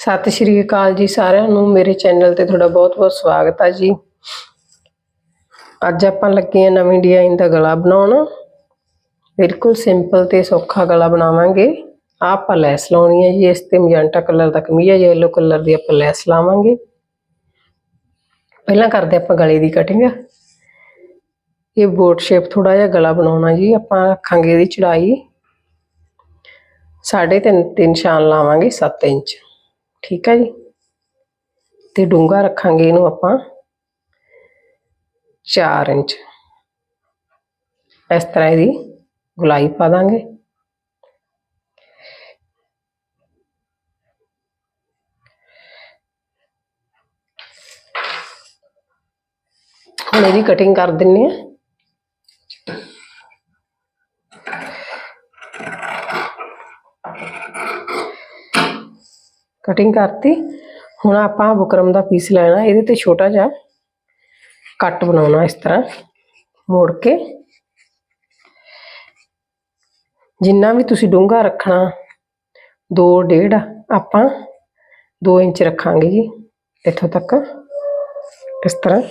ਸਤਿ ਸ਼੍ਰੀ ਅਕਾਲ ਜੀ ਸਾਰਿਆਂ ਨੂੰ। ਮੇਰੇ ਚੈਨਲ ਤੇ ਤੁਹਾਡਾ ਬਹੁਤ-ਬਹੁਤ ਸਵਾਗਤ ਹੈ ਜੀ। ਅੱਜ ਆਪਾਂ ਲੱਗੇ ਹਾਂ ਨਵੀਂ ਡਿਜ਼ਾਈਨ ਦਾ ਗਲਾ ਬਣਾਉਣ। ਬਿਲਕੁਲ ਸਿੰਪਲ ਤੇ ਸੌਖਾ ਗਲਾ ਬਣਾਵਾਂਗੇ। ਆਹ ਆਪਾਂ ਲੈਸ ਲਾਉਣੀ ਹੈ ਜੀ। ਇਸ ਤੇ ਮਜੰਟਾ ਕਲਰ ਦਾ ਕਮੀਜ਼ ਹੈ ਯੈਲੋ ਕਲਰ ਦੀ ਆਪਾਂ ਲੈਸ ਲਾਵਾਂਗੇ। ਪਹਿਲਾਂ ਕਰਦੇ ਆਪਾਂ ਗਲੇ ਦੀ ਕਟਿੰਗ ਇਹ ਬੋਟ ਸ਼ੇਪ ਥੋੜਾ ਜਿਹਾ ਗਲਾ ਬਣਾਉਣਾ ਜੀ। ਆਪਾਂ ਰੱਖਾਂਗੇ ਇਹਦੀ ਚੜਾਈ ਸਾਢੇ ਤਿੰਨ ਤਿੰਨ ਨਿਸ਼ਾਨ ਲਾਵਾਂਗੇ 7 ਇੰਚ। ਠੀਕ ਹੈ ਜੀ। ਤੇ ਡੂੰਘਾ ਰੱਖਾਂਗੇ ਇਹਨੂੰ ਆਪਾਂ 4 ਇੰਚ। ਇਸ ਤਰ੍ਹਾਂ ਇਹਦੀ ਗੁਲਾਈ ਪਾ ਦਾਂਗੇ। ਹੁਣ ਇਹਦੀ ਕਟਿੰਗ ਕਰ ਦਿੰਨੇ ਆ। ਕਟਿੰਗ ਕਰਤੀ। ਹੁਣ ਆਪਾਂ ਬੁਕਰਮ ਦਾ ਪੀਸ ਲੈਣਾ, ਇਹਦੇ ਤੇ ਛੋਟਾ ਜਿਹਾ ਕੱਟ ਬਣਾਉਣਾ ਇਸ ਤਰ੍ਹਾਂ, ਮੋੜ ਕੇ। ਜਿੰਨਾ ਵੀ ਤੁਸੀਂ ਡੂੰਘਾ ਰੱਖਣਾ 2 ਡੇਢ, ਆਪਾਂ 2 ਇੰਚ ਰੱਖਾਂਗੇ ਜੀ, ਇੱਥੋਂ ਤੱਕ। ਇਸ ਤਰ੍ਹਾਂ।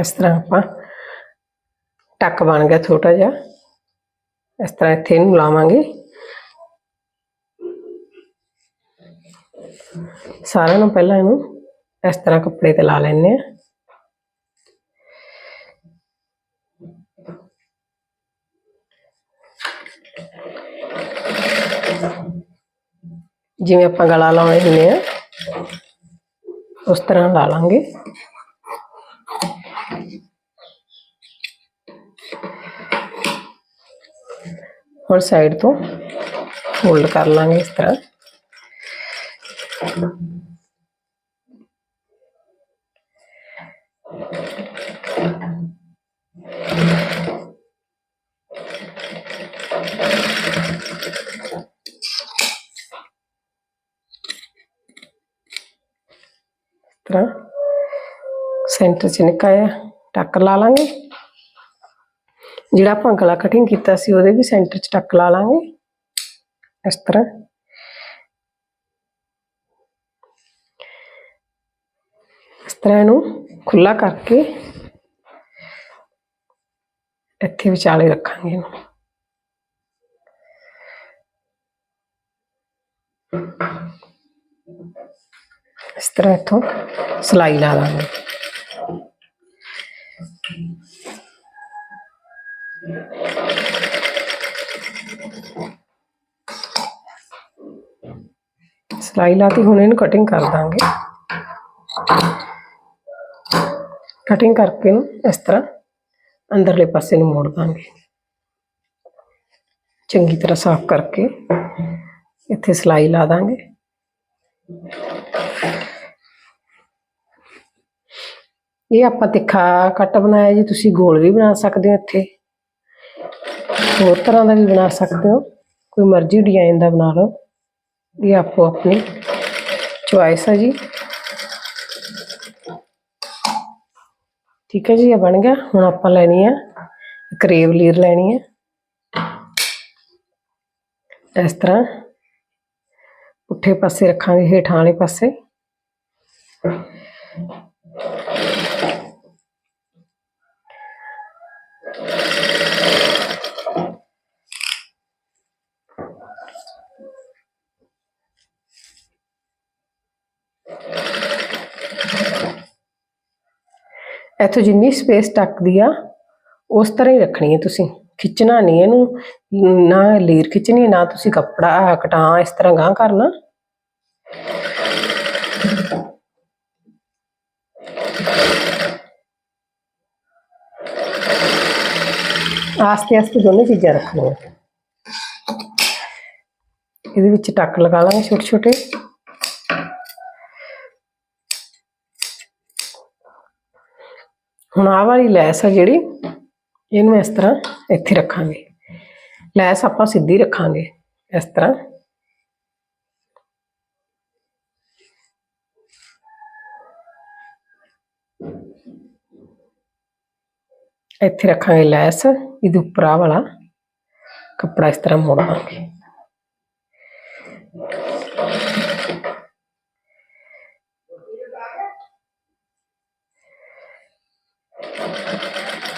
ਇਸ ਤਰ੍ਹਾਂ ਆਪਾਂ ਟੱਕ ਬਣ ਗਿਆ ਛੋਟਾ ਜਿਹਾ। ਇਸ ਤਰ੍ਹਾਂ ਇੱਥੇ ਇਹਨੂੰ ਲਾਵਾਂਗੇ। ਸਾਰਿਆਂ ਨੂੰ ਪਹਿਲਾਂ ਇਹਨੂੰ ਇਸ ਤਰ੍ਹਾਂ ਕੱਪੜੇ ਤੇ ਲਾ ਲੈਣੇ ਆ ਜਿਵੇਂ ਆਪਾਂ ਗਲਾ ਲਾਉਣੇ ਹੁੰਦੇ ਆ ਉਸ ਤਰ੍ਹਾਂ ਲਾ ਲਾਂਗੇ। ਹੁਣ ਸਾਈਡ ਤੋਂ ਫੋਲਡ ਕਰ ਲਾਂਗੇ ਇਸ ਤਰ੍ਹਾਂ ਇਸ ਤਰ੍ਹਾਂ ਸੈਂਟਰ 'ਚ ਨਿਕਾਇਆ ਟੱਕ ਲਾ ਲਾਂਗੇ ਜਿਹੜਾ ਆਪਾਂ ਗਲਾ ਕਟਿੰਗ ਕੀਤਾ ਸੀ, ਉਹਦੇ ਵੀ ਸੈਂਟਰ 'ਚ ਟੱਕ ਲਾ ਲਾਂਗੇ। ਇਸ ਤਰ੍ਹਾਂ। ਇਸ ਤਰ੍ਹਾਂ ਇਹਨੂੰ ਖੁੱਲਾ ਕਰਕੇ ਇੱਥੇ ਵਿਚਾਲੇ ਰੱਖਾਂਗੇ ਇਹਨੂੰ। ਇਸ ਤਰ੍ਹਾਂ ਇੱਥੋਂ ਸਲਾਈ ਲਾ ਦਾਂਗੇ ਸਲਾਈ ਲਾਤੀ ਹੁਣ ਇਹਨੂੰ ਕਟਿੰਗ ਕਰ ਦਾਂਗੇ ਕਟਿੰਗ ਕਰਕੇ ਨੂੰ ਇਸ ਤਰ੍ਹਾਂ ਅੰਦਰਲੇ ਪਾਸੇ ਨੂੰ ਮੋੜ ਦਾਂਗੇ ਚੰਗੀ ਤਰ੍ਹਾਂ ਸਾਫ਼ ਕਰਕੇ ਇੱਥੇ ਸਲਾਈ ਲਾ ਦਾਂਗੇ ਇਹ ਆਪਾਂ ਤਿੱਖਾ ਕੱਟ ਬਣਾਇਆ ਜੀ ਤੁਸੀਂ ਗੋਲ ਵੀ ਬਣਾ ਸਕਦੇ ਹੋ ਇੱਥੇ ਹੋਰ ਤਰ੍ਹਾਂ ਦਾ ਵੀ ਬਣਾ ਸਕਦੇ ਹੋ। ਕੋਈ ਮਰਜ਼ੀ ਡਿਜ਼ਾਈਨ ਦਾ ਬਣਾ ਲਓ। ਇਹ ਆਪੋ ਆਪਣੀ ਚੁਆਇਸ ਹੈ ਜੀ। ਠੀਕ ਹੈ ਜੀ, ਇਹ ਬਣ ਗਿਆ। ਹੁਣ ਆਪਾਂ ਲੈਣੀ ਆ ਕਰੇਵ ਲੀਰ ਲੈਣੀ ਹੈ ਇਸ ਤਰ੍ਹਾਂ ਪੁੱਠੇ ਪਾਸੇ ਰੱਖਾਂਗੇ, ਹੇਠਾਂ ਵਾਲੇ ਪਾਸੇ। ਇੱਥੋਂ ਜਿੰਨੀ ਸਪੇਸ ਟੱਕਦੀ ਆ, ਉਸ ਤਰ੍ਹਾਂ ਹੀ ਰੱਖਣੀ ਹੈ ਤੁਸੀਂ। ਖਿੱਚਣਾ ਨਹੀਂ ਇਹਨੂੰ, ਨਾ ਲੇਰ ਖਿੱਚਣੀ, ਨਾ ਤੁਸੀਂ ਕੱਪੜਾ ਕਟਾਂ, ਇਸ ਤਰ੍ਹਾਂ ਗਾਂ ਕਰਨਾ। ਆਸਤੇ ਆਸਤੇ ਦੋਨੇ ਚੀਜ਼ਾਂ ਰੱਖਣੀਆਂ। ਇਹਦੇ ਵਿੱਚ ਟੱਕ ਲਗਾ ਲਾਂਗੇ ਛੋਟੇ ਛੋਟੇ ਹੁਣ ਆਹ ਵਾਲੀ ਲੈਸ ਆ ਜਿਹੜੀ, ਇਹਨੂੰ ਇਸ ਤਰ੍ਹਾਂ ਇੱਥੇ ਰੱਖਾਂਗੇ। ਲੈਸ ਆਪਾਂ ਸਿੱਧੀ ਰੱਖਾਂਗੇ ਇਸ ਤਰ੍ਹਾਂ। ਇੱਥੇ ਰੱਖਾਂਗੇ ਲੈਸ, ਇਹਦੇ ਉੱਪਰ ਆ ਵਾਲਾ ਕੱਪੜਾ ਇਸ ਤਰ੍ਹਾਂ ਮੋੜ ਦਾਂਗੇ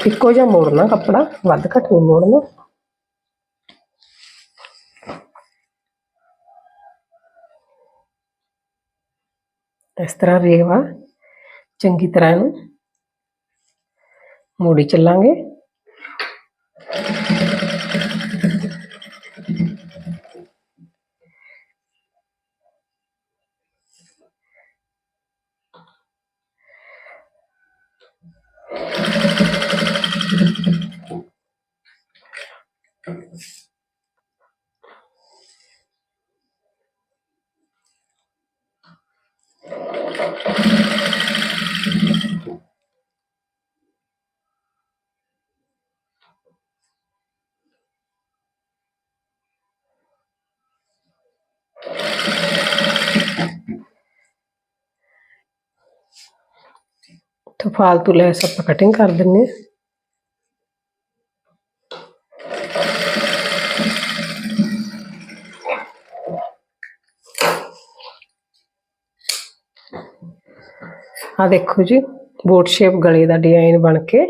ਇੱਕੋ ਜਿਹਾ ਮੋੜਨਾ ਕੱਪੜਾ, ਵੱਧ ਘੱਟ ਨਹੀਂ ਮੋੜਨਾ। ਇਸ ਤਰ੍ਹਾਂ ਰੇਵਾ ਚੰਗੀ ਤਰ੍ਹਾਂ ਇਹਨੂੰ ਮੋੜੀ ਚੱਲਾਂਗੇ। ਤੇ ਫਾਲਤੂ ਲੈਸ ਆਪਾਂ ਕਟਿੰਗ ਕਰ ਦਿੰਨੇ ਆ ਦੇਖੋ ਜੀ ਬੋਟ ਸ਼ੇਪ ਗਲੇ ਦਾ ਡਿਜ਼ਾਈਨ ਬਣ ਕੇ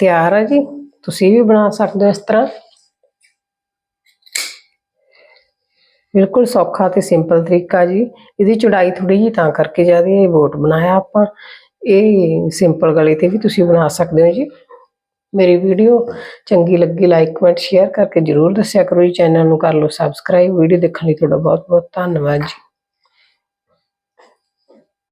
ਤਿਆਰ ਆ ਜੀ। ਤੁਸੀਂ ਵੀ ਬਣਾ ਸਕਦੇ ਹੋ ਇਸ ਤਰ੍ਹਾਂ। ਬਿਲਕੁਲ ਸੌਖਾ ਤੇ ਸਿੰਪਲ ਤਰੀਕਾ ਜੀ। ਇਹਦੀ ਚੌੜਾਈ ਥੋੜੀ ਜਿਹੀ ਤਾਂ ਕਰਕੇ ਜ਼ਿਆਦਾ ਇਹ ਬੋਟ ਬਣਾਇਆ ਆਪਾਂ। ਇਹ ਸਿੰਪਲ ਗਲੇ ਤੇ ਵੀ ਤੁਸੀਂ ਬਣਾ ਸਕਦੇ ਹੋ ਜੀ। ਮੇਰੀ ਵੀਡੀਓ ਚੰਗੀ ਲੱਗੀ ਲਾਈਕ ਕਮੈਂਟ ਸ਼ੇਅਰ ਕਰਕੇ ਜਰੂਰ ਦੱਸਿਆ ਕਰੋ ਜੀ। ਚੈਨਲ ਨੂੰ ਕਰ ਲਓ ਸਬਸਕ੍ਰਾਈਬ ਵੀਡੀਓ ਦੇਖਣ ਲਈ ਤੁਹਾਡਾ ਬਹੁਤ ਬਹੁਤ ਧੰਨਵਾਦ ਜੀ।